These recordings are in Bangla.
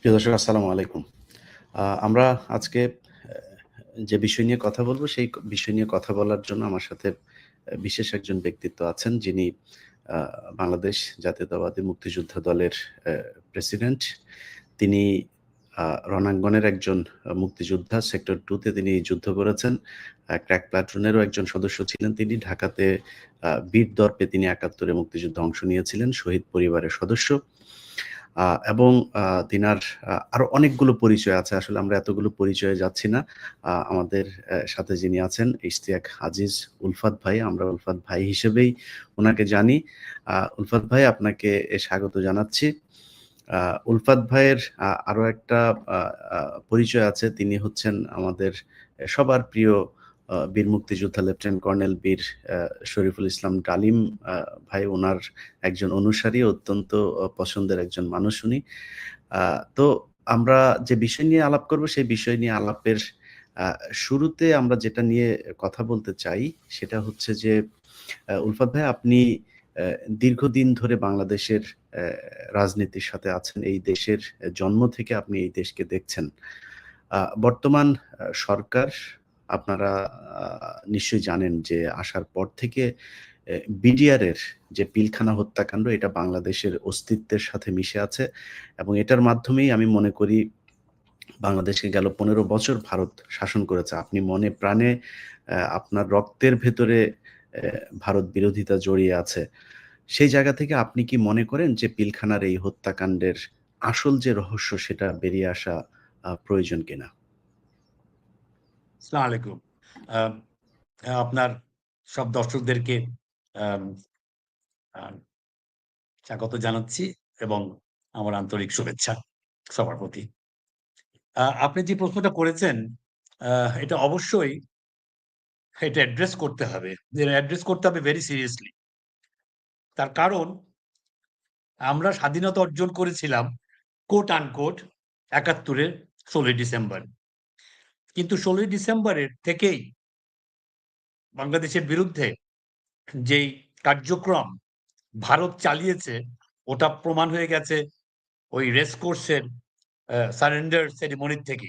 প্রিয় দর্শক, আসসালামু আলাইকুম। আমরা আজকে যে বিষয় নিয়ে কথা বলব, সেই বিষয় নিয়ে কথা বলার জন্য আমার সাথে বিশেষ একজন ব্যক্তিত্ব আছেন, যিনি বাংলাদেশ জাতীয়তাবাদী মুক্তিযোদ্ধা দলের প্রেসিডেন্ট। তিনি রণাঙ্গনের একজন মুক্তিযোদ্ধা। সেক্টর টুতে তিনি যুদ্ধ করেছেন। ক্র্যাক প্লাটুনেরও একজন সদস্য ছিলেন তিনি। ঢাকাতে বীর দর্পে তিনি ৭১ এ মুক্তিযুদ্ধে অংশ নিয়েছিলেন। শহীদ পরিবারের সদস্য। এবং তিনার আরও অনেকগুলো পরিচয় আছে। আসলে আমরা এতগুলো পরিচয়ে যাচ্ছি না। আমাদের সাথে যিনি আছেন, ইশতিয়াক আজিজ উলফাত ভাই। আমরা উলফাত ভাই হিসেবেই ওনাকে জানি। উলফাত ভাই, আপনাকে স্বাগত জানাচ্ছি। উলফাত ভাইয়ের আরও একটা পরিচয় আছে। তিনি হচ্ছেন আমাদের সবার প্রিয় বীর মুক্তিযোদ্ধা লেফটেন্যান্ট কর্নেল বীর শরীফুল ইসলাম ডালিম ভাই, ওনার একজন অনুসারী, অত্যন্ত পছন্দের একজন মানুষ উনি। তো আমরা যে বিষয় নিয়ে আলাপ করব, সেই বিষয় নিয়ে আলাপের শুরুতে আমরা যেটা নিয়ে কথা বলতে চাই, সেটা হচ্ছে যে উলফাত ভাই, আপনি দীর্ঘদিন ধরে বাংলাদেশের রাজনীতির সাথে আছেন। এই দেশের জন্ম থেকে আপনি এই দেশকে দেখছেন। বর্তমান সরকার আপনারা নিশ্চয়ই জানেন যে আসার পর থেকে, এ বিডিআর এর যে পিলখানা হত্যাকাণ্ড, এটা বাংলাদেশের অস্তিত্বের সাথে মিশে আছে এবং এটার মাধ্যমেই আমি মনে করি বাংলাদেশকে গেল ১৫ বছর ভারত শাসন করেছে। আপনি মনে প্রাণে আপনার রক্তের ভেতরে ভারত বিরোধিতা জড়িয়ে আছে। সেই জায়গা থেকে আপনি কি মনে করেন যে পিলখানার এই হত্যাকাণ্ডের আসল যে রহস্য, সেটা বেরিয়ে আসা প্রয়োজন কিনা? আসসালামু আলাইকুম। আপনার সব দর্শকদেরকে স্বাগত জানাচ্ছি এবং আমার আন্তরিক শুভেচ্ছা সবার প্রতি। আপনি যে প্রশ্নটা করেছেন এটা অবশ্যই এটা অ্যাড্রেস করতে হবে। অ্যাড্রেস করতে হবে ভেরি সিরিয়াসলি। তার কারণ, আমরা স্বাধীনতা অর্জন করেছিলাম কোট আনকোট ৭১ এর ১৬ই ডিসেম্বর। কিন্তু ১৬ই ডিসেম্বরের থেকেই বাংলাদেশের বিরুদ্ধে যেই কার্যক্রম ভারত চালিয়েছে, ওটা প্রমাণ হয়ে গেছে ওই রেস কোর্সের সারেন্ডার সেরিমনির থেকে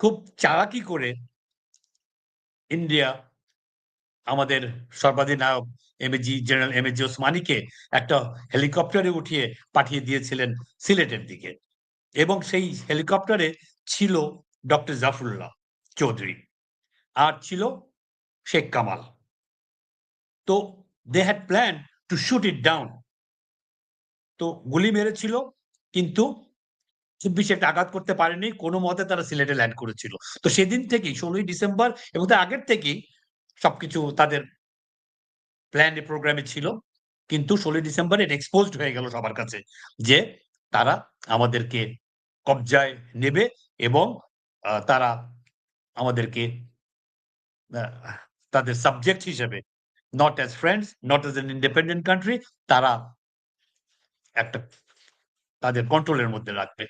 খুব চালাকি করে ইন্ডিয়া আমাদের সর্বাধিনায়ক এমএজি জেনারেল এমএজি ওসমানীকে একটা হেলিকপ্টারে উঠিয়ে পাঠিয়ে দিয়েছিলেন সিলেটের দিকে। এবং সেই হেলিকপ্টারে ছিল ডক্টর জাফরুল্লাহ চৌধুরী। আর ছিল শেখ কামাল। তো they had plan to shoot it down তো গুলি মেরেছিল, কিন্তু খুব বেশি একটা আঘাত করতে পারেনি। কোনো মতে তারা সিলেটে ল্যান্ড করেছিল। তো সেদিন থেকেই ১৬ই ডিসেম্বর, এবং তার আগের থেকেই সবকিছু তাদের প্ল্যান প্রোগ্রামে ছিল। কিন্তু ১৬ই ডিসেম্বর এটা এক্সপোজড হয়ে গেল সবার কাছে যে তারা আমাদেরকে কবজায় নেবে এবং তারা আমাদেরকে তাদের সাবজেক্ট হিসেবে not as friends, not as an independent country তারা একটা তাদের কন্ট্রোলের মধ্যে রাখবে।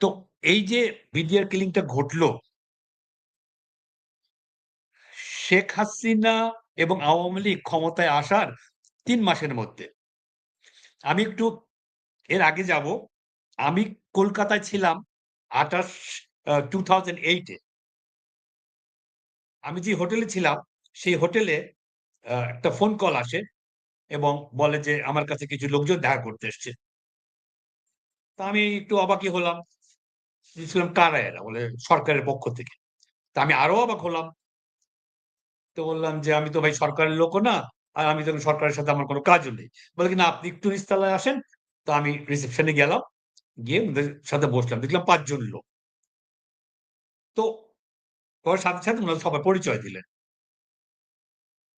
তো এই যে বিডিআর কিলিংটা ঘটলো শেখ হাসিনা এবং আওয়ামী লীগ ক্ষমতায় আসার তিন মাসের মধ্যে। আমি একটু এর আগে যাব। আমি কলকাতায় ছিলাম ২৮ আ 2008 এ। আমি যে হোটেলে ছিলাম সেই হোটেলে একটা ফোন কল আসে এবং বলে যে আমার কাছে কিছু লোকজন দেখা করতে এসছে। তো আমি একটু অবাকই হলাম। বুঝছিলাম কারা এরা? বলে সরকারের পক্ষ থেকে। তা আমি আরও অবাক হলাম। তো বললাম যে, "আমি তো ভাই সরকারের লোকও না। আর আমি তো সরকারের সাথে আমার কোনো কাজও নেই।" বলে কি, "না আপনি একটু নিচতলায় আসেন।" তো আমি রিসেপশনে গেলাম। গিয়ে ওদের সাথে বসলাম। দেখলাম পাঁচজন লোক। তো ওর সাথে, সাথে উনারা সবাই পরিচয় দিলেন।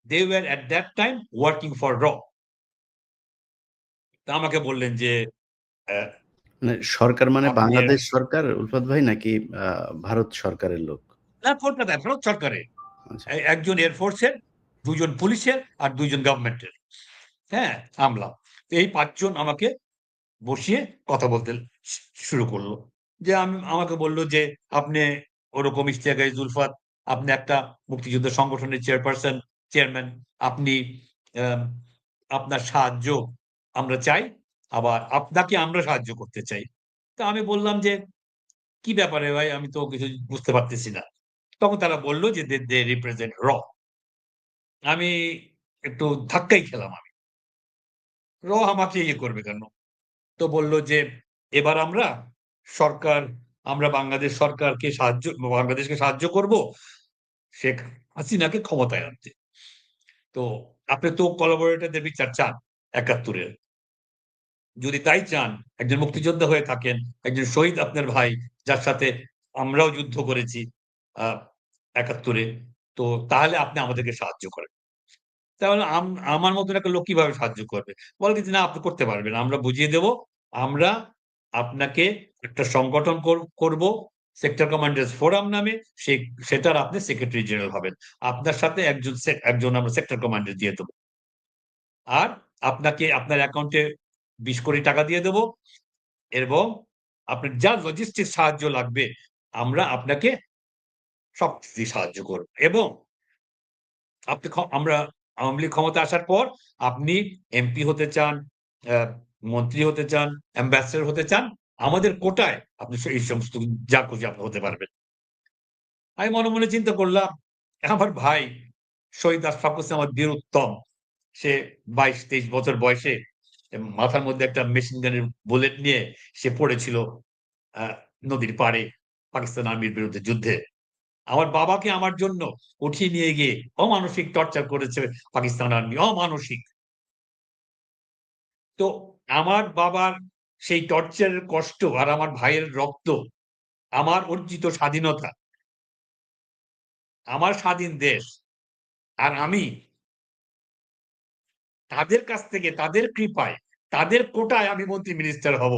They were at that time working for র তা আমাকে বললেন যে, মানে সরকার মানে বাংলাদেশ সরকার উলফাত ভাই নাকি ভারত সরকারের লোক? না কলকাতায় ভারত সরকারের। আচ্ছা। একজন এয়ারফোর্সের, ২ জন পুলিশের আর ২ জন গভর্নমেন্টের। হ্যাঁ? আমলা। এই পাঁচজন আমাকে বসিয়ে কথা বলতে শুরু করল যে আমি আমাকে বলল যে, "আপনি ওরকম ইশতিয়াক আইজ উলফাত, আপনি একটা মুক্তিযুদ্ধ সংগঠনের চেয়ারপারসন, চেয়ারম্যান। আপনি আপনার সাহায্য আমরা চাই। আবার আপনাকে আমরা সাহায্য করতে চাই।" তো আমি বললাম যে, "কি ব্যাপারে ভাই? আমি তো কিছু বুঝতে পারতেছি না।" তখন তারা বলল যে, "দে দে রিপ্রেজেন্ট র।" আমি একটু ধাক্কাই খেলাম আমি। র আমাকে ইয়ে করবে কেন? তো বলল যে, "এবার আমরা সরকার আমরা বাংলাদেশ সরকারকে সাহায্য বাংলাদেশকে সাহায্য করব শেখ হাসিনাকে ক্ষমতায় আনতে। তো আপনি তো কোলাবরেটরদের বিচার চান একাত্তরের যদি তাই চান, একজন মুক্তিযোদ্ধা হয়ে থাকেন, একজন শহীদ আপনার ভাই, যার সাথে আমরাও যুদ্ধ করেছি আ ৭১ এ। তো তাহলে আপনি আমাদেরকে সাহায্য করেন।" তাহলে আম আমার মতন একটা লোক কীভাবে সাহায্য করবে? বলে "না আপনি করতে পারবেন। আমরা বুঝিয়ে দেব। আমরা আপনাকে একটা সংগঠন কর করব সেক্টর কমান্ডার্স ফোরাম নামে। সে সেটার আপনি সেক্রেটারি জেনারেল হবেন। আপনার সাথে একজন একজন আমরা সেক্টর কমান্ডার দিয়ে দেবো আর আপনাকে আপনার অ্যাকাউন্টে ২০ কোটি টাকা দিয়ে দেব এবং আপনার যা লজিস্টিক সাহায্য লাগবে আমরা আপনাকে দিয়ে সাহায্য করব। এবং আপনি আমরা আওয়ামী লীগ ক্ষমতায় আসার পর আপনি এমপি হতে চান, মন্ত্রী হতে চান, অ্যাম্বাসেডর হতে চান, আমাদের কোটায় আপনি এই সমস্ত যা খুশি আপনি হতে পারবেন। আমি মনে, মনে চিন্তা করলাম, আমার ভাই শহীদ আশরাফ হোসেন আমার বীর উত্তম। সে ২২-২৩ বছর বয়সে মাথার মধ্যে একটা মেশিন গানের বুলেট নিয়ে সে পড়েছিল নদীর পাড়ে পাকিস্তান আর্মির বিরুদ্ধে যুদ্ধে। আমার বাবাকে আমার জন্য উঠিয়ে নিয়ে গিয়ে অমানসিক টর্চার করেছে পাকিস্তান আর্মি, অমানসিক। তো আমার বাবার সেই টর্চারের কষ্ট আর আমার ভাইয়ের রক্ত, আমার অর্জিত স্বাধীনতা আমার স্বাধীন দেশ। আর আমি তাদের কাছ থেকে তাদের কৃপায়, তাদের কোটায় আমি মন্ত্রী মিনিস্টার হব।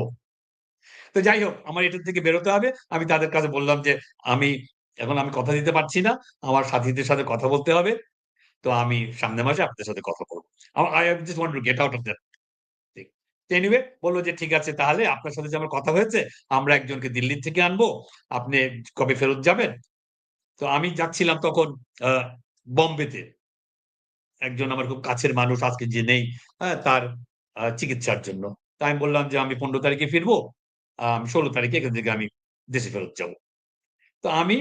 তো যাই হোক আমার এটার থেকে বেরোতে হবে। আমি তাদের কাছে বললাম যে, "আমি এখন আমি কথা দিতে পারছি না। আমার সাথীদের সাথে কথা বলতে হবে। তো আমি সামনের মাসে আপনাদের সাথে কথা বলব uh I just want to get out of that thing." তো এনিওয়ে বলল যে, "ঠিক আছে তাহলে আপনার সাথে যে আমার কথা হয়েছে, আমরা একজনকে দিল্লি থেকে আনব। আপনি কবে ফেরত যাবেন?" তো আমি যাচ্ছিলাম তখন বম্বেতে। একজন আমার খুব কাছের মানুষ আজকে যে নেই? তার চিকিৎসার জন্য। তাই আমি বললাম যে, "আমি ১৫ তারিখে ফিরবো। আ ১৬ তারিখে এখান থেকে আমি দেশে ফেরত যাব।" তো আমি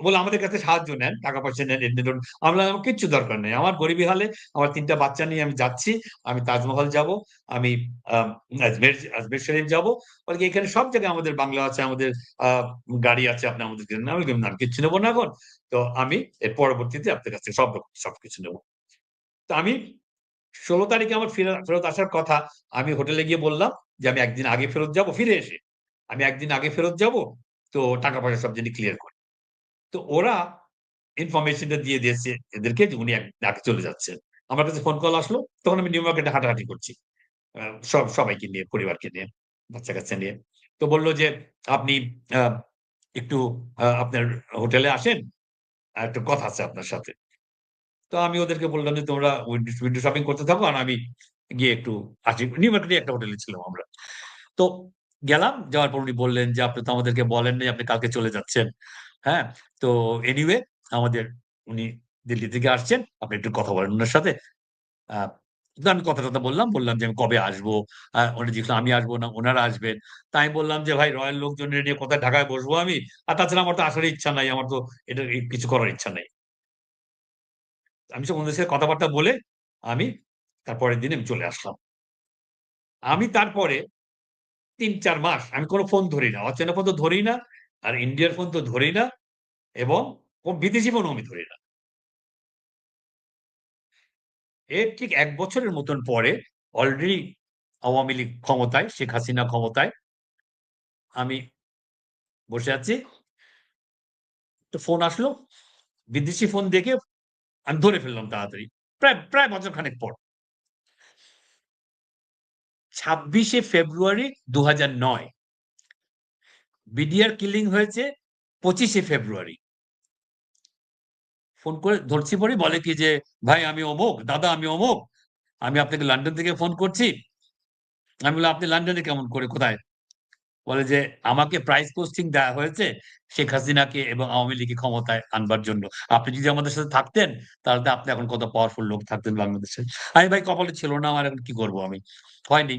বলল, "আমাদের কাছে সাহায্য নেন, টাকা-পয়সা নেন, এমনি ধরুন।" আমি বললাম, "আমার কিচ্ছু দরকার নেই। আমার গরিবি হলে আমার তিনটা বাচ্চা নিয়ে আমি যাচ্ছি। আমি তাজমহল যাব, আমি আজমের আজমের শরীফ যাব। বলে "এখানে সব জায়গায় আমাদের বাংলা আছে, আমাদের গাড়ি আছে, আপনি আমাদের নেন।" আমি বললাম, "না, আমি কিচ্ছু নেব না এখন। তো আমি এর পরবর্তীতে আপনার কাছে সব রকম সবকিছু নেব।" তো আমি ১৬ তারিখে আমার ফেরা ফেরত আসার কথা। আমি হোটেলে গিয়ে বললাম যে, "আমি একদিন আগে ফেরত যাব, ফিরে এসে। আমি একদিন আগে ফেরত যাব। তো টাকা-পয়সা সব যিনি ক্লিয়ার করে।" তো ওরা ইনফরমেশনটা দিয়ে দিয়েছে এদেরকে যে উনি আগে চলে যাচ্ছেন। আমার কাছে ফোন কল আসলো। তখন আমি নিউ মার্কেটে হাঁটাহাঁটি করছি। সব সবাইকে নিয়ে, পরিবারকে নিয়ে, বাচ্চা-কাচ্চা নিয়ে। তো বলল যে, "আপনি একটু আপনার হোটেলে আসেন। একটু কথা আছে আপনার সাথে।" তো আমি ওদেরকে বললাম যে, "তোমরা উইন্ডো শপিং করতে থাকো আর আমি গিয়ে একটু আসি।" নিউ মার্কেটে একটা হোটেলে ছিলাম আমরা। তো গেলাম। যাওয়ার পর উনি বললেন যে, "আপনি তো আমাদেরকে বলেন নাই আপনি কালকে চলে যাচ্ছেন।" হ্যাঁ? তো এনিওয়ে আমাদের উনি দিল্লি থেকে আসছেন। আপনি একটু কথা বলেন ওনার সাথে। আমি কথা-টথা বললাম। বললাম যে, "আমি কবে আসব?" উনি জিজ্ঞেস আমি আসব না ওনারা আসবেন। তাই আমি বললাম যে, "ভাই রয়্যাল লোকজনের নিয়ে কোথায় ঢাকায় বসবো আমি? আর তাছাড়া আমার তো আসার ইচ্ছা নাই। আমার তো এটা কিছু করার ইচ্ছা নাই।" আমি সব ওনাদের সাথে কথাবার্তা বলে আমি তার পরের দিন আমি চলে আসলাম। আমি তারপরে ৩-৪ মাস আমি কোনো ফোন ধরি না। অচেনা ফোন তো ধরি না। আর ইন্ডিয়ার ফোন তো ধরি না এবং বিদেশি ফোনও আমি ধরি না। এর ঠিক এক বছরের মতন পরে অলরেডি আওয়ামী লীগ ক্ষমতায়, শেখ হাসিনা ক্ষমতায়। আমি বসে আছি। তো ফোন আসলো। বিদেশি ফোন দেখে আমি ধরে ফেললাম তাড়াতাড়ি। প্রায়, প্রায় বছর খানেক পর। ২৬শে ফেব্রুয়ারি ২০০৯ বিডিআর কিলিং হয়েছে ২৫শে ফেব্রুয়ারি। ফোন করে ধরছি পরে বলে কি যে, "ভাই আমি অমুক, দাদা আমি অমুক। আমি আপনাকে লন্ডন থেকে ফোন করছি।" আমি বললাম, "আপনি লন্ডনে কেমন করে? কোথায়?" বলে যে, "আমাকে প্রাইস পোস্টিং দেওয়া হয়েছে শেখ হাসিনাকে এবং আওয়ামী লীগকে ক্ষমতায় আনবার জন্য। আপনি যদি আমাদের সাথে থাকতেন, তাহলে আপনি এখন কত পাওয়ারফুল লোক থাকতেন বাংলাদেশে।" আমি ভাই কপালে ছিল না আমার এখন কি করব আমি? হয়নি।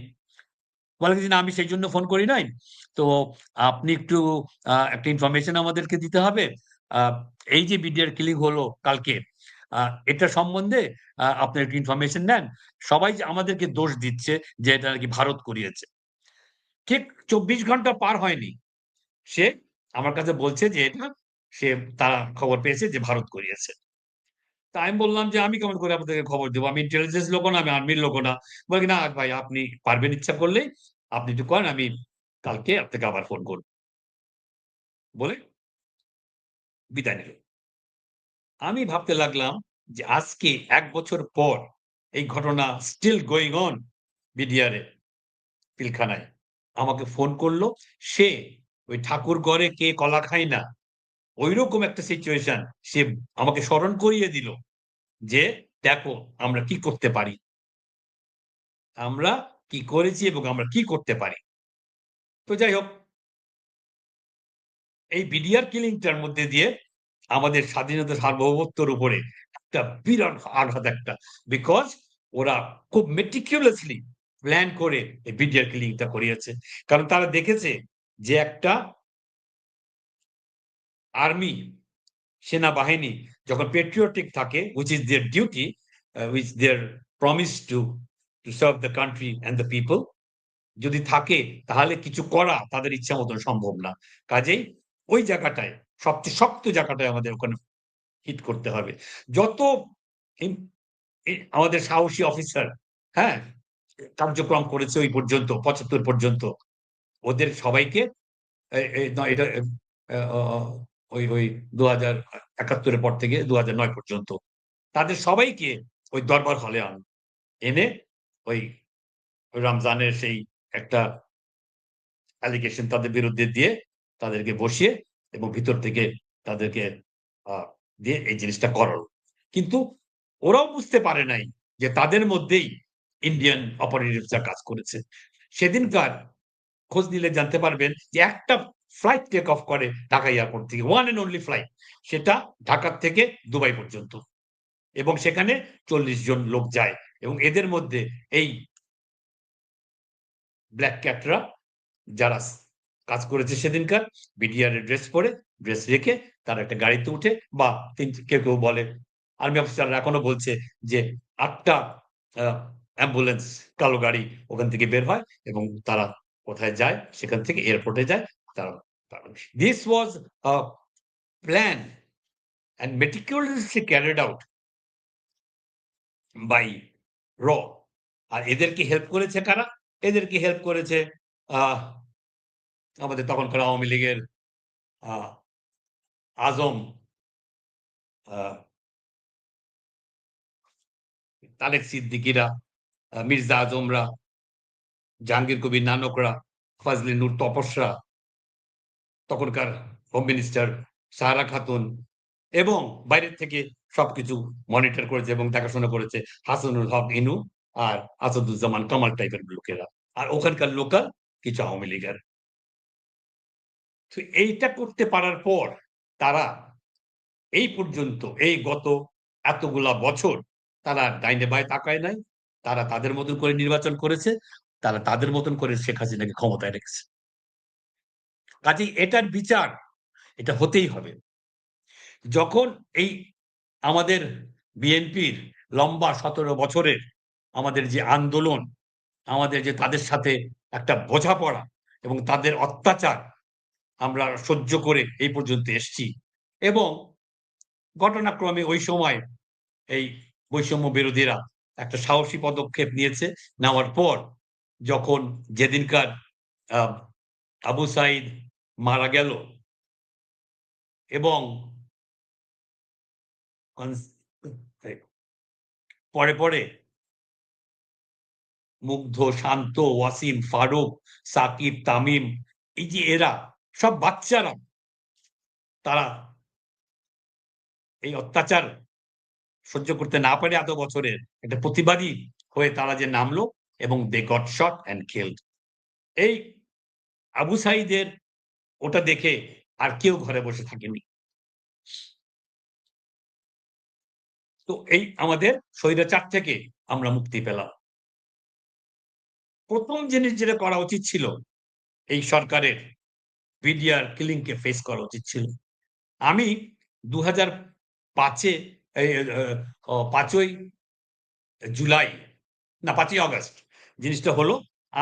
বলে যে, "না আমি সেই জন্য ফোন করি নাই। তো আপনি একটু একটা ইনফরমেশন আমাদেরকে দিতে হবে। এই যে বিডিআর কিলিং হলো কালকে, এটা সম্বন্ধে আপনার একটু ইনফরমেশন নেন।" সবাই আমাদেরকে দোষ দিচ্ছে যে এটা নাকি ভারত করিয়েছে। ঠিক ২৪ ঘণ্টা পার হয়নি। সে আমার কাছে বলছে যে এটা সে তারা খবর পেয়েছে যে ভারত করিয়েছে। তা আমি বললাম যে, "আমি কেমন করে আপনাদেরকে খবর দেবো আমি ইন্টেলিজেন্স লোকও না, আমি আর্মির লোকও না।" বলে "না ভাই আপনি পারবেন ইচ্ছা করলেই আপনি একটু করেন, আমি কালকে আপনাকে আবার ফোন করব।" বলে বিদায় নিল। আমি ভাবতে লাগলাম যে আজকে এক বছর পর এই ঘটনা স্টিল গোয়িং অন বিডিআর পিলখানায়। আমাকে ফোন করল সে ওই ঠাকুর ঠাকুরঘরে কে কলা খায় না। ঐরকম একটা সিচুয়েশন সে আমাকে স্মরণ করিয়ে দিল যে, "দেখো আমরা কি করতে পারি। আমরা কি করেছি এবং আমরা কি করতে পারি।" তো যাই হোক এই বিডিআর কিলিংটার মধ্যে দিয়ে আমাদের স্বাধীনতা সার্বভৌমত্বের উপরে একটা বিরাট আঘাত একটা। বিকজ ওরা খুব meticulously প্ল্যান করে এই বিডিআর কিলিংটা করিয়েছে। কারণ তারা দেখেছে যে একটা আর্মি, সেনাবাহিনী যখন patriotic থাকে which is their duty uh, which their promise to serve the country country the people যদি থাকে তাহলে কিছু করা তাদের ইচ্ছা মতন সম্ভব না। কাজেই ওই জায়গাটায় সবচেয়ে শক্ত জায়গাটায় আমাদের ওখানে হিট করতে হবে। যত আমাদের সাহসী অফিসার, হ্যাঁ? কার্যক্রম করেছে ওই পর্যন্ত ৭৫ পর্যন্ত। ওদের সবাইকে এটা ওই ওই ২০৭১ এর পর থেকে ২০০৯ পর্যন্ত। তাদের সবাইকে ওই দরবার হলে আন, এনে ওই রমজানের সেই একটা অ্যালিগেশন তাদের বিরুদ্ধে দিয়ে তাদেরকে বসিয়ে এবং ভিতর থেকে তাদেরকে দিয়ে এই জিনিসটা করালো। কিন্তু ওরাও বুঝতে পারে নাই যে তাদের মধ্যেই ইন্ডিয়ান অপারেটিভসরা কাজ করেছে। সেদিনকার খোঁজ নিলে জানতে পারবেন যে একটা ফ্লাইট টেক অফ করে ঢাকা এয়ারপোর্ট থেকে। One and only flight. সেটা ঢাকার থেকে দুবাই পর্যন্ত। এবং সেখানে ৪০ জন লোক যায় এবং এদের মধ্যে এই ব্ল্যাক ক্যাটরা যারা কাজ করেছে সেদিনকার বিডিআর ড্রেস পরে, ড্রেস রেখে তারা একটা গাড়িতে উঠে বা কেউ, কেউ বলে আর্মি অফিসাররা এখনও বলছে যে ৮ টা আ অ্যাম্বুলেন্স কালো গাড়ি ওখান থেকে বের হয় এবং তারা কোথায় যায়? সেখান থেকে এয়ারপোর্টে যায়। তারা this was a plan and meticulously carried out by র। আর এদেরকে হেল্প করেছে কারা? এদেরকে হেল্প করেছে আমাদের তখনকার আওয়ামী লীগের আজম আ তারেক সিদ্দিকীরা, মির্জা আজমরা, জাহাঙ্গীর কবির নানকরা, ফজলে নূর তপসরা, তখনকার হোম মিনিস্টার সাহারা খাতুন এবং বাইরের থেকে সবকিছু মনিটর করেছে এবং দেখাশোনা করেছে হাসানুল হক ইনু আর আসাদুজ্জামান কামাল টাইপের লোকেরা। আর ওখানকার লোকাল কিছু আওয়ামী লীগের। তো এইটা করতে পারার পর তারা এই পর্যন্ত এই গত এতগুলা বছর তারা ডাইনে বাঁয়ে তাকায় নাই। তারা তাদের মতন করে নির্বাচন করেছে। তারা তাদের মতন করে শেখ হাসিনাকে ক্ষমতায় রেখেছে। কাজেই এটার বিচার এটা হতেই হবে। যখন এই আমাদের বিএনপির লম্বা ১৭ বছরের আমাদের যে আন্দোলন, আমাদের যে তাদের সাথে একটা বোঝাপড়া এবং তাদের অত্যাচার আমরা সহ্য করে এই পর্যন্ত এসছি এবং ঘটনাক্রমে ওই সময় এই বৈষম্য বিরোধীরা একটা সাহসী পদক্ষেপ নিয়েছে। নেওয়ার পর যখন যেদিনকার আবু সাইদ মারা গেল এবং পরে, পরে মুগ্ধ, শান্ত, ওয়াসিম, ফারুক, সাকিব, তামিম এই যে এরা সব বাচ্চারা তারা এই অত্যাচার সহ্য করতে না পারে এত বছরের একটা প্রতিবাদী হয়ে তারা যে নামলো এবং they got shot and killed. এই আবু সাইদের ওটা দেখে আর কেউ ঘরে বসে থাকেনি। তো এই আমাদের স্বৈরাচার থেকে আমরা মুক্তি পেলাম। প্রথম জিনিস যেটা করা উচিত ছিল, এই সরকারের বিডিআর কিলিং কে ফেস করা উচিত ছিল আমি দু হাজার পাঁচে এই, পাঁচই জুলাই না পাঁচই আগস্ট জিনিসটা হলো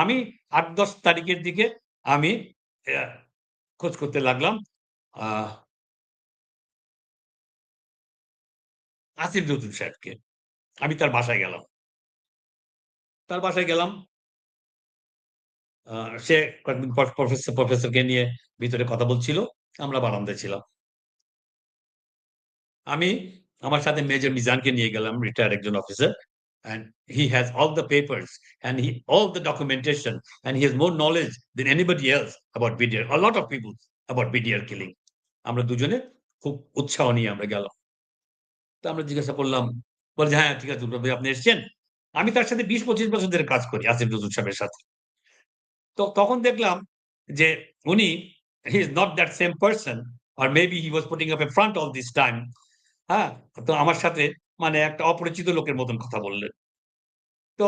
আমি আট দশ তারিখের দিকে আমি খোঁজ করতে লাগলাম আসিফ নজরুল সাহেবকে। আমি তার বাসায় গেলাম। তার বাসায় গেলাম। সে কয়েকদিন প্রফেসর প্রফেসরকে নিয়ে ভিতরে কথা বলছিল আমরা বারান্দায় ছিলাম। আমি আমার সাথে মেজর মিজানকে নিয়ে গেলাম রিটায়ার্ড একজন officer and he has all the papers, and he, all the documentation, and he has more knowledge than anybody else about BDR a lot of people about BDR killing. আমরা দুজনে খুব উৎসাহ নিয়ে আমরা গেলাম। তো আমরা জিজ্ঞাসা করলাম, বলে হ্যাঁ ঠিক আছে ভাই, আপনি এসছেন? আমি তার সাথে বিশ পঁচিশ বছর ধরে কাজ করি, আসিফ নজরুল সাহেবের সাথে। তো তখন দেখলাম যে, উনি he is not that same person R maybe he was putting up a front all this time হ্যাঁ? তো আমার সাথে মানে একটা অপরিচিত লোকের মতন কথা বললেন। তো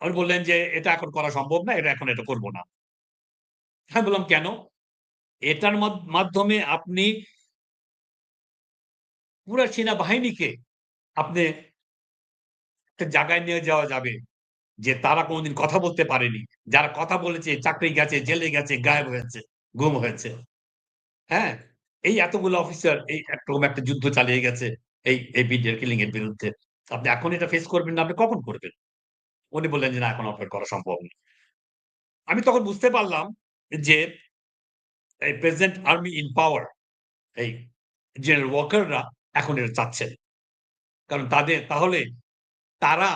উনি বললেন যে, এটা এখন করা সম্ভব না, এটা এখন এটা করব না। হ্যাঁ বললাম, কেন? এটার মাধ্যমে আপনি পুরো সেনাবাহিনীকে আপনি একটা জায়গায় নিয়ে যাওয়া যাবে, যে তারা কোনোদিন কথা বলতে পারেনি। যারা কথা বলেছে, চাকরি গেছে, জেলে গেছে, গায়েব হয়েছে, গুম হয়েছে। হ্যাঁ? এই এতগুলো অফিসার এই একরকম একটা যুদ্ধ চালিয়ে গেছে এই এই বিডিআর কিলিং এর বিরুদ্ধে। আপনি এখন এটা ফেস করবেন না আপনি কখন করবেন? উনি বললেন যে না এখন অপারেট করা সম্ভব না। আমি তখন বুঝতে পারলাম যে এই প্রেসিডেন্ট আর্মি ইন পাওয়ার এই জেনারেল ওয়াকাররা এখন এটা চাচ্ছেন। কারণ তাদের তাহলে তারা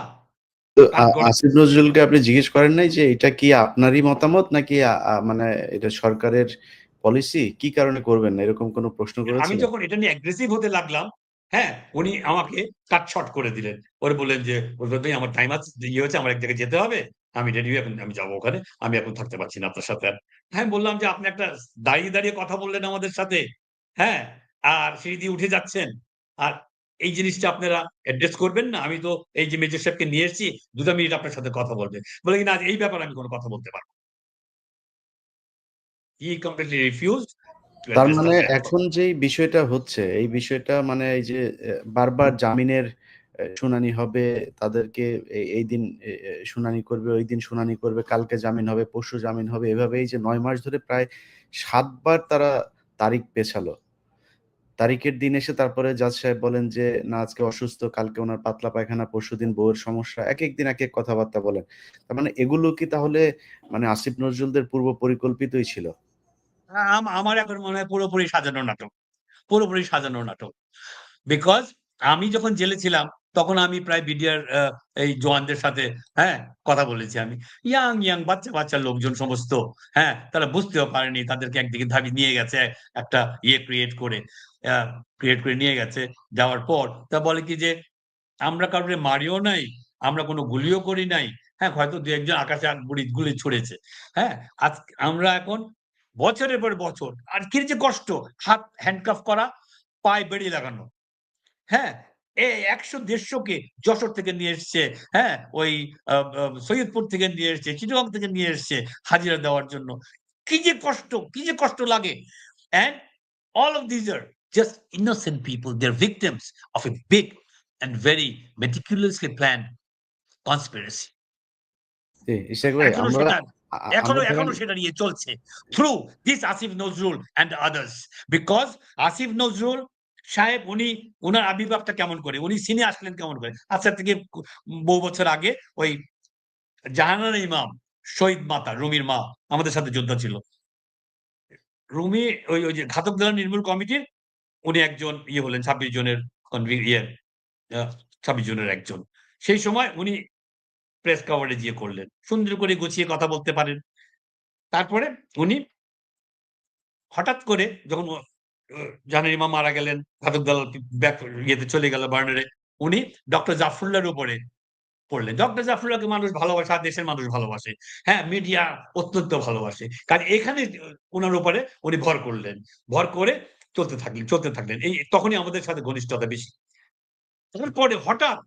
আসিফ নজরুলকে আপনি জিজ্ঞেস করেন নাই যে এটা কি আপনারই মতামত নাকি মানে এটা সরকারের পলিসি কি কারণে করবেন না? এরকম কোনো প্রশ্ন আমি যখন এটা নিয়ে অ্যাগ্রেসিভ হতে লাগলাম হ্যাঁ উনি আমাকে কাট শর্ট করে দিলেন। ওরে বললেন যে "ওস্তাদ ভাই আমার টাইম আছে ইয়ে হচ্ছে আমার এক জায়গায় যেতে হবে। আমি রেডি এখন আমি যাব ওখানে আমি এখন থাকতে পারছি না আপনার সাথে আর। হ্যাঁ বললাম যে আপনি একটা দাঁড়িয়ে দাঁড়িয়ে কথা বললেন আমাদের সাথে। হ্যাঁ আর সিঁড়ি দিয়ে উঠে যাচ্ছেন। আর এই জিনিসটা আপনারা অ্যাড্রেস করবেন না। আমি তো এই যে মেজর সাহেবকে নিয়ে এসেছি দুটা মিনিট আপনার সাথে কথা বলবে। বলে কি না এই ব্যাপারে আমি কোনো কথা বলতে পারব ই কমপ্লিটলি রিফিউজ তার মানে এখন যেই বিষয়টা হচ্ছে এই বিষয়টা মানে এই যে বারবার জামিনের শুনানি হবে তাদেরকে এই- দিন শুনানি করবে ওই দিন শুনানি করবে কালকে জামিন হবে পরশু জামিন হবে এভাবে এই যে নয় মাস ধরে প্রায় সাতবার তারা তারিখ পেছালো। তারিখের দিন এসে তারপরে জাজ সাহেব বলেন যে না আজকে অসুস্থ কালকে ওনার পাতলা পায়খানা পরশুদিন বউয়ের সমস্যা। এক এক দিন এক এক কথাবার্তা বলেন। তার মানে এগুলো কি তাহলে মানে আসিফ নজরুলদের পূর্ব পরিকল্পিতই ছিল? আমার এখন মনে হয় পুরোপুরি সাজানো নাটক, পুরোপুরি সাজানো নাটক। বিকজ আমি যখন জেলে ছিলাম, তখন আমি প্রায় বিডিআর এই জওয়ানদের সাথে হ্যাঁ কথা বলেছি আমি। ইয়াং ইয়াং বাচ্চা বাচ্চা লোকজন সমস্ত হ্যাঁ তারা বুঝতেও পারেনি, তাদেরকে একদিকে ধাবি নিয়ে গেছে, একটা ইয়ে ক্রিয়েট করে ক্রিয়েট করে নিয়ে গেছে, যাওয়ার পর তা বলে কি যে, আমরা কাউকে মারিও নাই, আমরা কোনো গুলিও করি নাই। হ্যাঁ হয়তো দু একজন আকাশে গুলি ছুড়েছে। হ্যাঁ আজ, আমরা এখন বছরের পর বছর আর কি যে কষ্ট হাত হ্যান্ডকাফ করা পায়ে বেড়ি লাগানো। হ্যাঁ এই একশো দেড়শোকে যশোর থেকে নিয়ে এসছে হ্যাঁ ওই সৈয়দপুর থেকে নিয়ে এসছে চিটগাং থেকে নিয়ে এসছে হাজিরা দেওয়ার জন্য। কি যে কষ্ট কি যে কষ্ট লাগে। And all of these are just innocent people they're victims of a big and very meticulously planned conspiracy. জি, ইশাক ভাই আমরা এখনও এখনও সেটা নিয়ে চলছে। Through this Asif Nazrul and others because Asif Nazrul Saheb উনি উনার আবির্ভাবটা কেমন করে? উনি সিনে আসলেন কেমন করে? আচ্ছা থেকে বহু বছর আগে ওই জাহানারা ইমাম শহীদ মাতা রুমির মা আমাদের সাথে যোদ্ধা ছিল। রুমি ওই ওই যে ঘাতক দল নির্মূল কমিটির উনি একজন ইয়ে হলেন ছাব্বিশ জনের ইয়ে ছাব্বিশ জনের একজন। সেই সময় উনি প্রেস কাভারে গিয়ে করলেন। সুন্দর করে গুছিয়ে কথা বলতে পারেন। তারপরে উনি হঠাৎ করে যখন জাহানের ইমাম মারা গেলেন ঘাতক দল ব্যাক ইয়েতে চলে গেল বার্নারে, উনি ডক্টর জাফরুল্লাহর উপরে পড়লেন। ডক্টর জাফরুল্লাহকে মানুষ ভালোবাসে আর দেশের মানুষ ভালোবাসে। হ্যাঁ মিডিয়া অত্যন্ত ভালোবাসে। কারণ এখানে ওনার উপরে উনি ভর করলেন। ভর করে চলতে থাকলেন চলতে থাকলেন। এই তখনই আমাদের সাথে ঘনিষ্ঠতা বেশি। তারপরে হঠাৎ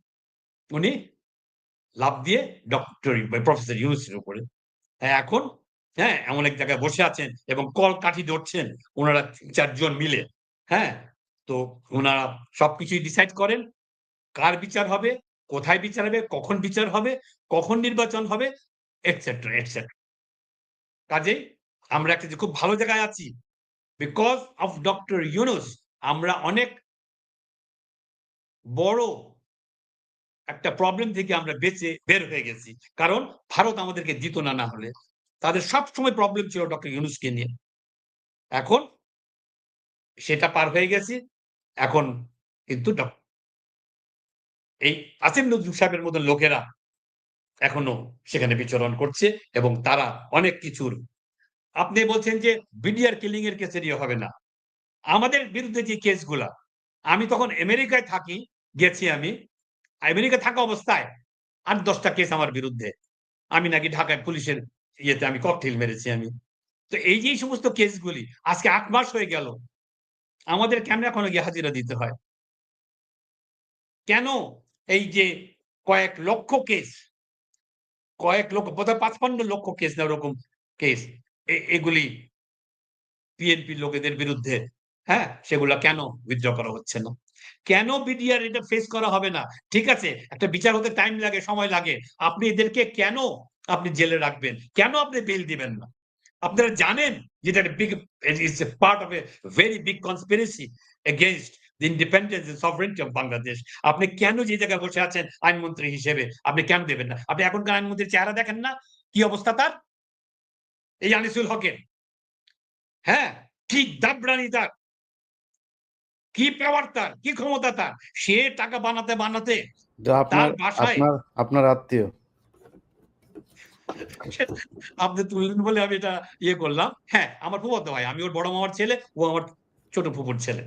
উনি লাভ দিয়ে ডক্টর প্রফেসর ইউনুসের উপরে। হ্যাঁ এখন হ্যাঁ এমন এক জায়গায় বসে আছেন এবং কল কাঠি ধরছেন ওনারা চারজন মিলে হ্যাঁ? তো ওনারা সবকিছুই ডিসাইড করেন, কার বিচার হবে, কোথায় বিচার হবে, কখন বিচার হবে, কখন নির্বাচন হবে এটসেট্রা এটসেট্রা কাজেই আমরা একটা যে খুব ভালো জায়গায় আছি বিকজ অফ ডক্টর ইউনুস আমরা অনেক বড় একটা প্রবলেম থেকে আমরা বেঁচে বের হয়ে গেছি। কারণ ভারত আমাদেরকে দিত না না হলে। তাদের সব সময় প্রবলেম ছিল ডক্টর ইউনুসকে নিয়ে। এখন সেটা পার হয়ে গেছি। এখন কিন্তু এই আসিম নজরুল সাহেবের মতন লোকেরা এখনও সেখানে বিচরণ করছে এবং তারা অনেক কিছুর আপনি বলছেন যে বিডিআর কিলিং এর ইয়ে হবে না। আমাদের বিরুদ্ধে যে কেসগুলা আমি তখন আমেরিকায় থাকি, গেছি আমি। আমেরিকা থাকা অবস্থায় আট দশটা কেস আমার বিরুদ্ধে। আমি নাকি ঢাকায় পুলিশের ইয়েতে আমি ককটেল মেরেছি আমি। তো এই যে সমস্ত কেসগুলি আজকে আট মাস হয়ে গেল। আমাদের কেন এখনও গিয়ে হাজিরা দিতে হয়? কেন এই যে কয়েক লক্ষ কেস কয়েক লক্ষ, বোধহয় পাঁচপান্ন লক্ষ কেস না ওরকম কেস এগুলি বিএনপি লোকেদের বিরুদ্ধে হ্যাঁ? সেগুলা কেন উইথড্র করা হচ্ছে না? কেন বিডিআর এটা ফেস করা হবে না? ঠিক আছে, একটা বিচার হতে টাইম লাগে, সময় লাগে। আপনি এদেরকে কেন আপনি জেলে রাখবেন? কেন আপনি বেল দিবেন না? আপনারা জানেন যেটা big it's a part of a very big conspiracy against the independence sovereignty of Bangladesh আপনি কেন যে জায়গায় বসে আছেন আইনমন্ত্রী হিসেবে, আপনি কেন দেবেন না? আপনি এখনকার আইনমন্ত্রীর চেহারা দেখেন না? কি অবস্থা তার? এই আনিসুল হকের। হ্যাঁ কি দাবরানি তার। কি পাওয়ার তার? কি ক্ষমতা তার? সে টাকা বানাতে বানাতে তো আপনার বাসায়- আপনার আপনার আত্মীয়। আপনি তুললেন বলে আমি এটা ইয়ে করলাম। হ্যাঁ আমার ফুফাতো ভাই আমি ওর বড় মামার ছেলে ও আমার ছোট ফুপুর ছেলে।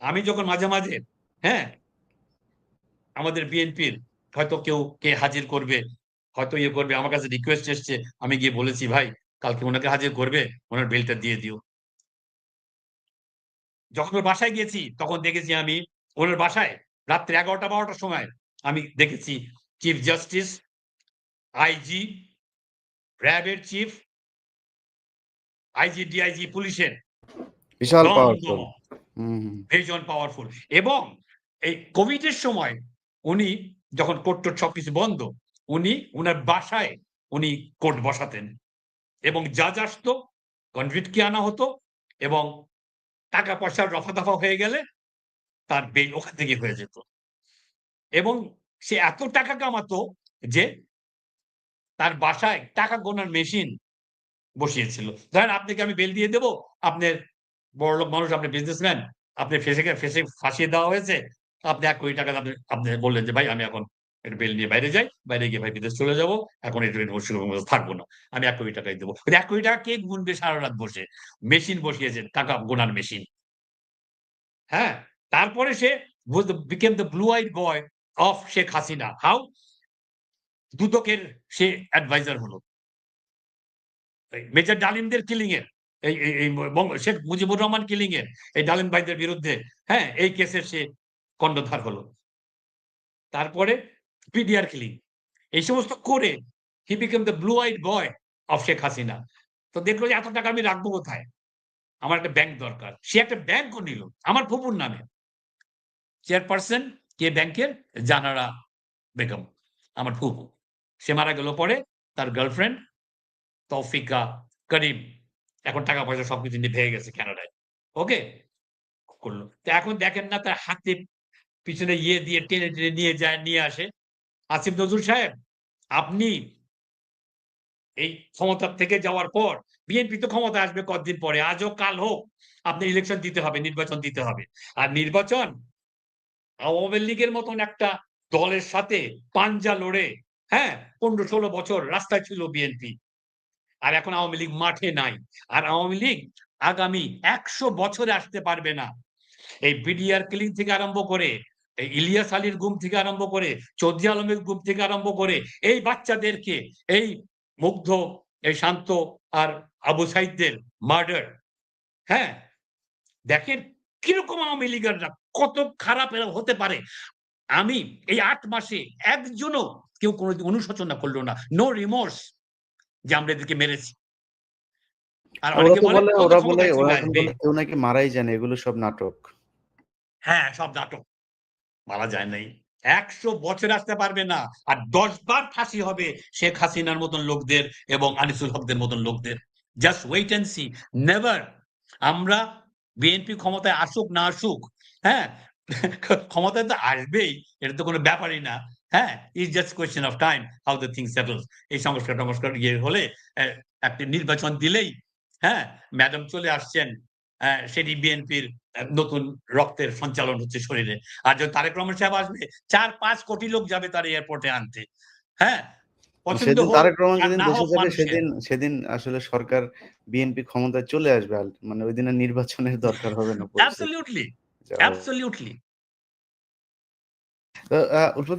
আমি যখন মাঝে মাঝে হ্যাঁ আমাদের বিএনপির হয়তো কেউ কে হাজির করবে হয়তো ইয়ে করবে আমার কাছে রিকোয়েস্ট এসছে আমি গিয়ে বলেছি ভাই কালকে ওনাকে হাজির করবে ওনার বেলটা দিয়ে দিও। যখন ওর বাসায় গেছি তখন দেখেছি আমি ওনার বাসায় রাত্রে এগারোটা বারোটার সময় আমি দেখেছি চিফ জাস্টিস আইজি র্যাবের চিফ আইজি ডিআইজি পুলিশের বিশাল পাওয়ারফুল। ভীষণ পাওয়ারফুল এবং এই কোভিডের সময় উনি যখন কোর্ট টোট সবকিছু বন্ধ উনি উনার বাসায় উনি কোর্ট বসাতেন। এবং যা যা আসতো কনভিক্টকে আনা হতো এবং টাকা পয়সার রফা দফা হয়ে গেলে তার বেল ওখান থেকে হয়ে যেত। এবং সে এত টাকা কামাতো যে তার বাসায় টাকা গোনার মেশিন বসিয়েছিল। ধরেন আপনাকে আমি বেল দিয়ে দেবো, আপনার বড়লোক মানুষ, আপনি বিজনেসম্যান আপনি ফেসে ফেসে ফাঁসিয়ে দেওয়া হয়েছে, আপনি এক কোটি টাকা আপনি আপনি বললেন যে, ভাই, আমি এখন একটু বেল নিয়ে বাইরে যাই, বাইরে গিয়ে ভাই বিদেশ চলে যাব, এখন একটু সেরকম থাকব না। আমি এক কোটি টাকাই দেবো। এক কোটি টাকা কে গুনবে সারা রাত বসে? মেশিন বসিয়েছে টাকা গোনার মেশিন। হ্যাঁ তারপরে সে became the blue eyed boy of Sheikh Hasina. How দুদকের সে অ্যাডভাইজার হলো। মেজর ডালিমদের কিলিং এর। এই শেখ মুজিবুর রহমান কিলিং এর। এই ডালিম ভাইদের বিরুদ্ধে হ্যাঁ এই কেসের সে কর্ণধার হলো। তারপরে পিডিআর কিলিং এই সমস্ত করে he became the blue eyed boy of Sheikh Hasina তো দেখল যে এত টাকা আমি রাখব কোথায়? আমার একটা ব্যাংক দরকার। সে একটা ব্যাংকও নিল, আমার ফুপুর নামে। চেয়ারপারসন কে ব্যাংকের জানারা বেগম, আমার ফুপু। সে মারা গেল পরে তার গার্লফ্রেন্ড তৌফিকা করিম। এখন টাকা পয়সা সবকিছু নিয়ে ভেঙে গেছে কানাডায় ওকে করল। তো এখন দেখেন না, তার হাতে পিছনে ইয়ে দিয়ে টেনে টেনে নিয়ে যায়, নিয়ে আসে। আসিফ নজরুল সাহেব, আপনি এই ক্ষমতার থেকে যাওয়ার পর বিএনপি তো ক্ষমতা আসবে কতদিন পরে? আজ হোক কাল হোক, আপনি ইলেকশন দিতে হবে, নির্বাচন দিতে হবে। আর নির্বাচন আওয়ামী লীগের মতন একটা দলের সাথে পাঞ্জা লড়ে হ্যাঁ পনেরো ষোলো বছর রাস্তায় ছিল বিএনপি আর এখন আওয়ামী লীগ মাঠে নাই। আর আওয়ামী লীগ আগামী একশো বছরে আসতে পারবে না। এই বিডিআর ক্লিন থেকে আরম্ভ করে ইলিয়াস আলীর গুম থেকে আরম্ভ করে চৌধুরী আলমের গুম থেকে আরম্ভ করে এই বাচ্চাদেরকে এই মুগ্ধ এই শান্ত আর আবু সাইদদের মার্ডার হ্যাঁ? দেখেন কীরকম আওয়ামী লীগাররা কত খারাপ এরা হতে পারে। আমি এই আট মাসে একজনও কেউ কোনো অনুশোচনা করল না নো রিমোর্স যে আমরা এদেরকে মেরেছি। আর অনেকে মারাই জানে এগুলো সব নাটক। হ্যাঁ সব নাটক। মারা যায় নাই। একশো বছর আসতে পারবে না। আর দশ বার ফাঁসি হবে শেখ হাসিনার মতন লোকদের এবং আনিসুল হকদের মতন লোকদের। Just wait and see never আমরা বিএনপি ক্ষমতায় আসুক না আসুক হ্যাঁ? ক্ষমতায় তো আসবেই, এটা তো কোনো ব্যাপারই না হ্যাঁ? Is just question of time how the thing settles এই সংস্কার টংস্কার ইয়ে হলে একটি নির্বাচন দিলেই হ্যাঁ? ম্যাডাম চলে আসছেন সেটি বিএনপির নতুন রক্তের সঞ্চালন হচ্ছে শরীরে। আর যখন তারেক রহমান সাহেব আসবে চার পাঁচ কোটি লোক যাবে তার এয়ারপোর্টে আনতে। হ্যাঁ? তারেক রহমান যেদিন দেশে যাবে সেদিন সেদিন আসলে সরকার বিএনপি ক্ষমতায় চলে আসবে মানে ওই দিনে নির্বাচনের দরকার হবে না অ্যাবসলিউটলি অ্যাবসলিউটলি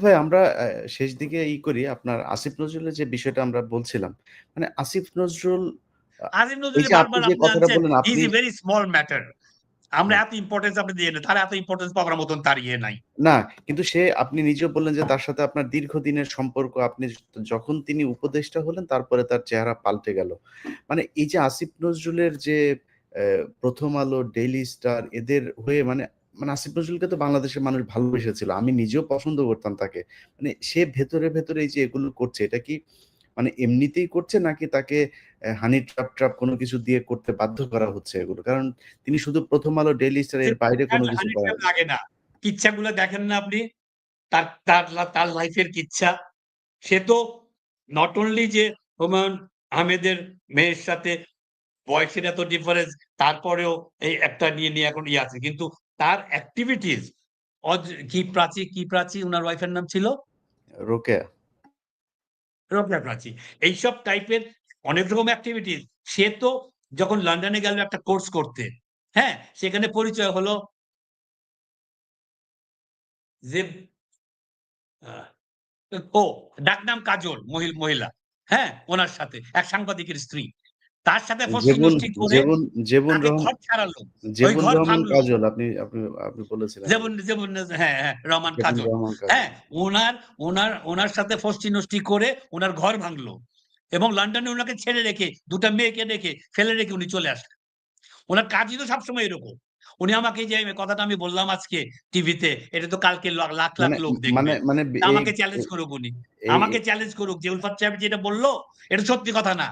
ভাই আমরা শেষ দিকে ই করি আপনার আসিফ নজরুলের যে বিষয়টা আমরা বলছিলাম। মানে আসিফ নজরুল এই নজরুল আপনি যে কথাটা বললেন ইজ আপনি এ ভেরি স্মল ম্যাটার আমরা এত ইম্পর্টেন্স আপনি দিয়ে না তার এত ইম্পর্টেন্স পাওয়ার মতন তার ইয়ে নাই। না কিন্তু সে আপনি নিজেও বললেন যে তার সাথে আপনার দীর্ঘদিনের সম্পর্ক আপনি যখন তিনি উপদেষ্টা হলেন তারপরে তার চেহারা পাল্টে গেল। মানে এই যে আসিফ নজরুলের যে প্রথম আলো ডেইলি স্টার এদের হয়ে মানে মানে আসিফ নজরুলকে তো বাংলাদেশের মানুষ ভালোবেসেছিল আমি নিজেও পছন্দ করতাম তাকে। মানে সে ভেতরে ভেতরে এই যে এগুলো করছে এটা কি মানে এমনিতেই করছে নাকি তাকে হানি ট্রাপ ট্রাপ কোনো কিছু দিয়ে করতে বাধ্য করা হচ্ছে এগুলো? কারণ তিনি শুধু প্রথম আলো ডেইলি স্টার এর বাইরে কোনো কিছু লাগে না। কিচ্ছাগুলো দেখেন না আপনি। তার তার তার লাইফের কিচ্ছা। সে তো নট অনলি যে হুমায়ুন আহমেদের মেয়ের সাথে বয়সের এত ডিফারেন্স তারপরেও এই একটা নিয়ে নিয়ে এখন ইয়ে আছে। কিন্তু তার অ্যাক্টিভিটিস কি প্রাচী কি প্রাচী ওনার ওয়াইফের নাম ছিল? রোকেয়া। রোকেয়া প্রাচী। এইসব টাইপের অনেক রকম অ্যাক্টিভিটিস সে তো যখন লন্ডনে গেল একটা কোর্স করতে হ্যাঁ? সেখানে পরিচয় হলো যে ও, ডাকনাম কাজল মহিলা হ্যাঁ? ওনার সাথে, এক সাংবাদিকের স্ত্রী। তার সাথে করে রহমান ঘর ছাড়ালো জেবুন রহমান কাজল আপনি আপনি আপনি বলেছিলেন। যেমন যেমন হ্যাঁ হ্যাঁ রহমান কাজল। হ্যাঁ ওনার ওনার ওনার সাথে ফষ্টি নষ্টি করে ওনার ঘর ভাঙলো এবং লন্ডনে ওনাকে ছেড়ে রেখে দুটা মেয়েকে রেখে ফেলে রেখে উনি চলে আসলেন। ওনার কাজই তো সবসময় এরকম। উনি আমাকে যে কথাটা আমি বললাম আজকে টিভিতে এটা তো কালকে লাখ লাখ মানে লোক মানে দেখবে মানে আমাকে চ্যালেঞ্জ করুক উনি। আমাকে চ্যালেঞ্জ করুক। যে উলফাত সাহেব যেটা বলল এটা সত্যি কথা না।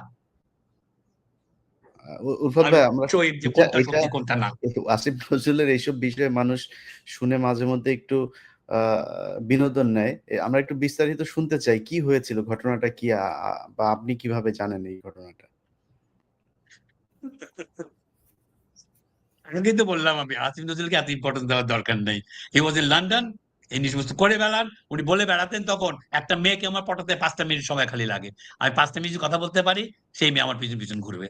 উলফত ভাই আমরা যে এটা- কোনটা সত্যি কোনটা না। আসিফ নজরুলের এইসব বিষয়ে মানুষ শুনে মাঝে মধ্যে একটু বিনোদন নেয়। আমরা একটু বিস্তারিত শুনতে চাই কি হয়েছিল? ঘটনাটা কি? বা আপনি কীভাবে জানেন এই ঘটনাটা? আমি কিন্তু বললাম আমি আসিফ নজরুলকে এত ইম্পর্টেন্স দেওয়ার দরকার নেই। হি ওয়াজ ইন লন্ডন এই সমস্ত করে বেড়ান উনি বলে বেড়াতেন তখন একটা মেয়েকে আমার পটাতে পাঁচটা মিনিট সময় খালি লাগে। আমি পাঁচটা মিনিট কথা বলতে পারি সেই মেয়ে আমার পিছন পিছন ঘুরবে।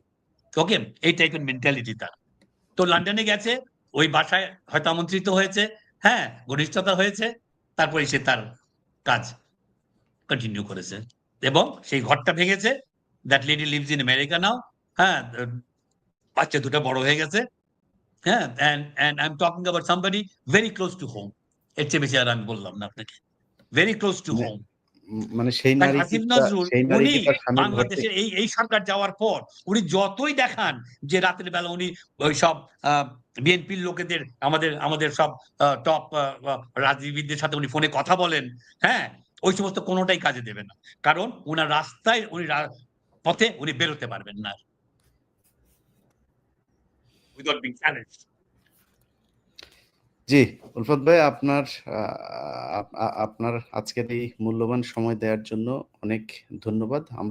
ওকে এই টাইপের মেন্টালিটি তার। তো লন্ডনে গেছে ওই বাসায় হয়তো আমন্ত্রিত হয়েছে হ্যাঁ ঘনিষ্ঠতা হয়েছে তারপরে সে তার কাজ কন্টিনিউ করেছে। এবং সেই ঘরটা ভেঙেছে that lady lives in America now হ্যাঁ বাচ্চা দুটো বড় হয়ে গেছে হ্যাঁ and and I'm talking about somebody very close to home এর চেয়ে বেশি আর আমি বললাম না আপনাকে। ভেরি ক্লোজ টু হোম মানে সেই নারী উনি বাংলাদেশের এই এই সরকার যাওয়ার পর উনি যতই দেখান যে রাতের বেলা উনি ওই সব বিএনপির লোকেদের আমাদের আমাদের সব টপ রাজনীতিবিদদের সাথে উনি ফোনে কথা বলেন হ্যাঁ? ওই সমস্ত কোনোটাই কাজে দেবে না। কারণ উনার রাস্তায় উনি পথে উনি বেরোতে পারবেন না। Without being challenge ji Ulfat ভাই আপনার আপনার আজকের এই মূল্যবান সময় দেওয়ার জন্য অনেক ধন্যবাদ। আমরা